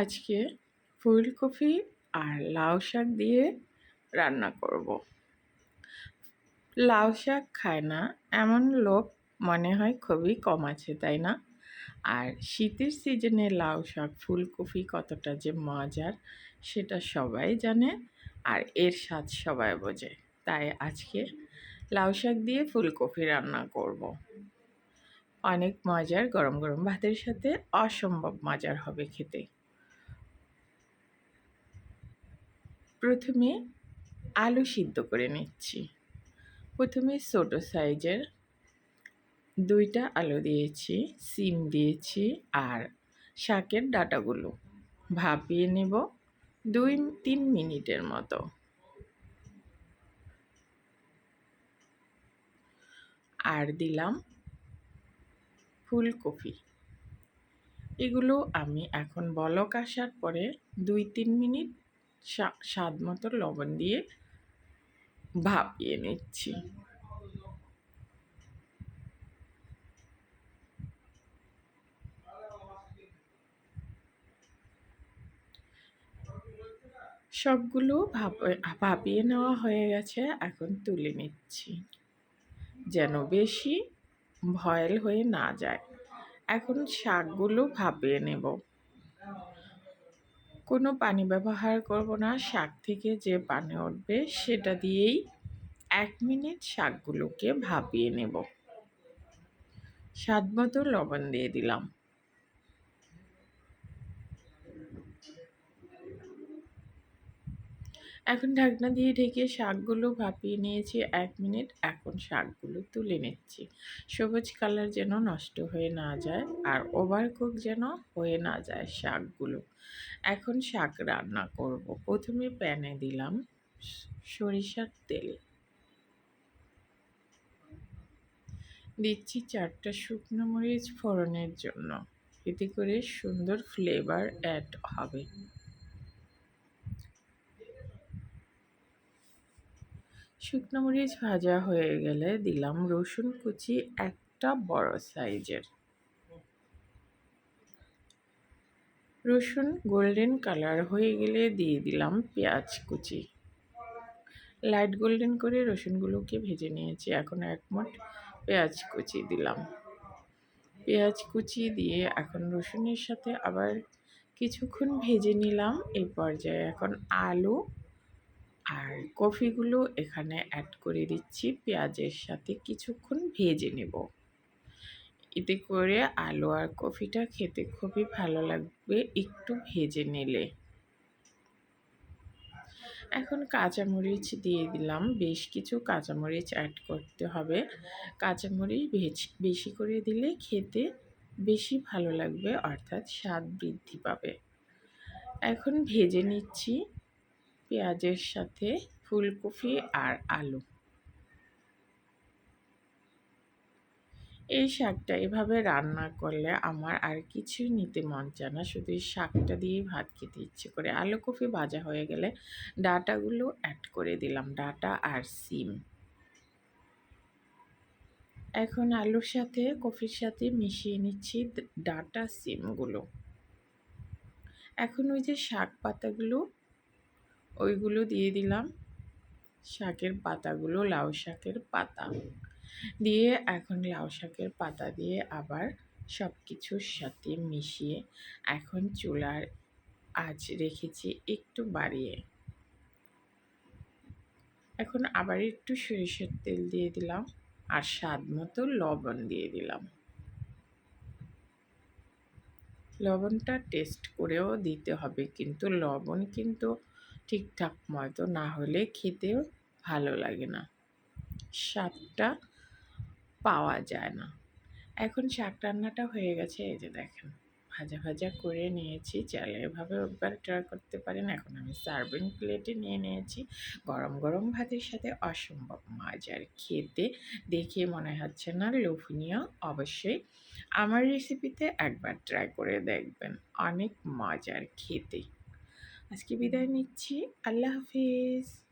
আজকে ফুলকপি আর লাউ শাক দিয়ে রান্না করব। লাউ শাক খায় না, এমন লোক মনে হয় খুবই কম আছে, তাই না আর শীতের সিজনে লাউ শাক ফুলকপি কতটা যে মজার, সেটা সবাই জানে আর এর স্বাদ সবাই বোঝে তাই আজকে লাউ শাক দিয়ে ফুলকপি রান্না করব। অনেক মজার গরম গরম ভাতের সাথে অসম্ভব মজার হবে খেতে প্রথমে আলু সিদ্ধ করে নিচ্ছি। প্রথমে ছোটো সাইজের দুইটা আলু দিয়েছি, সিম দিয়েছি আর শাকের ডাটাগুলো। ভাপিয়ে নেব দুই, তিন মিনিটের মতো। আর দিলাম ফুলকপি। এগুলো আমি এখন বলক আসার পরে দুই, তিন মিনিট স্বাদ মতো লবণ দিয়ে ভাপিয়ে নিচ্ছি। সবগুলো ভাপিয়ে নেওয়া হয়ে গেছে, এখন তুলে নিচ্ছি। যেন বেশি ভয়েল হয়ে না যায়, এখন শাকগুলো ভাপিয়ে নেব। কোনো পানি ব্যবহার করব না। শাক থেকে যে পানি উঠবে, সেটা দিয়েই এক মিনিট শাকগুলোকে ভাপিয়ে নেব। স্বাদ মতো লবণ দিয়ে দিলাম। এখন ঢাকনা দিয়ে ঢেকে শাকগুলো ভাপিয়ে নিয়েছি এক মিনিট। এখন শাকগুলো তুলে নিচ্ছি। সবুজ কালার যেন নষ্ট হয়ে না যায় আর ওভার কুক যেন হয়ে না যায় শাকগুলো। এখন শাক রান্না করব। প্রথমে প্যানে দিলাম সরিষার তেল। দিচ্ছি চারটা শুকনো মরিচ ফোড়নের জন্য। এতে করে সুন্দর ফ্লেভার অ্যাড হবে। শুকনো মরিচ ভাজা হয়ে গেলে দিলাম রসুন কুচি একটা বড় সাইজের। রসুন গোল্ডেন কালার হয়ে গেলে দিয়ে দিলাম পেঁয়াজ কুচি। লাইট গোল্ডেন করে রসুনগুলোকে ভেজে নিয়েছি, এখন এক পেঁয়াজ কুচি দিলাম। পেঁয়াজ কুচি দিয়ে এখন রসুনের সাথে আবার কিছুক্ষণ ভেজে নিলাম এই পর্যায়ে এখন আলু আর কফিগুলো এখানে অ্যাড করে দিচ্ছি। পেঁয়াজের সাথে কিছুক্ষণ ভেজে নেব। এতে করে আলু আর কফিটা খেতে খুবই ভালো লাগবে একটু ভেজে নিলে। এখন কাঁচামরিচ দিয়ে দিলাম। বেশ কিছু কাঁচামরিচ অ্যাড করতে হবে। কাঁচামরিচ বেশি করে দিলে খেতে বেশি ভালো লাগবে, অর্থাৎ স্বাদ বৃদ্ধি পাবে। এখন ভেজে নিচ্ছি। পেঁয়াজের সাথে ফুলকপি আর আলু। এই শাকটা এভাবে রান্না করলে আমার আর কিছুই নিতে মন চায় না। শুধু এই শাকটা দিয়ে ভাত খেতে ইচ্ছে করে। আলু কফি ভাজা হয়ে গেলে ডাটাগুলো অ্যাড করে দিলাম, ডাটা আর সিম। এখন আলুর সাথে কফির সাথে মিশিয়ে নিচ্ছি ডাটা সিমগুলো। এখন ওই যে শাক পাতাগুলো ওইগুলো দিয়ে দিলাম। শাকের পাতাগুলো, লাউ শাকের পাতা। দিয়ে এখন লাউ শাকের পাতা দিয়ে আবার সব কিছুর সাথে মিশিয়ে এখন চুলার আজ রেখেছি একটু বাড়িয়ে। এখন আবার একটু সরিষার তেল দিয়ে দিলাম আর স্বাদ মতো লবণ দিয়ে দিলাম। লবণটা টেস্ট করেও দিতে হবে কিন্তু লবণ কিন্তু ঠিকঠাক মতো না হলে খেতেও ভালো লাগে না। স্বাদটা পাওয়া যায় না। এখন শাক রান্নাটা হয়ে গেছে, এই যে দেখেন, ভাজা ভাজা করে নিয়েছি। চালে এভাবে একবার ট্রাই করতে পারেন। এখন আমি সার্ভিং প্লেটে নিয়ে নিয়েছি। গরম গরম ভাতের সাথে অসম্ভব মজার। খেতে দেখে মনে হচ্ছে না লোভনীয়। অবশ্যই আমার রেসিপিতে একবার ট্রাই করে দেখবেন। অনেক মজার খেতে। আজকে বিদায় নিচ্ছি। আল্লাহ হাফিজ।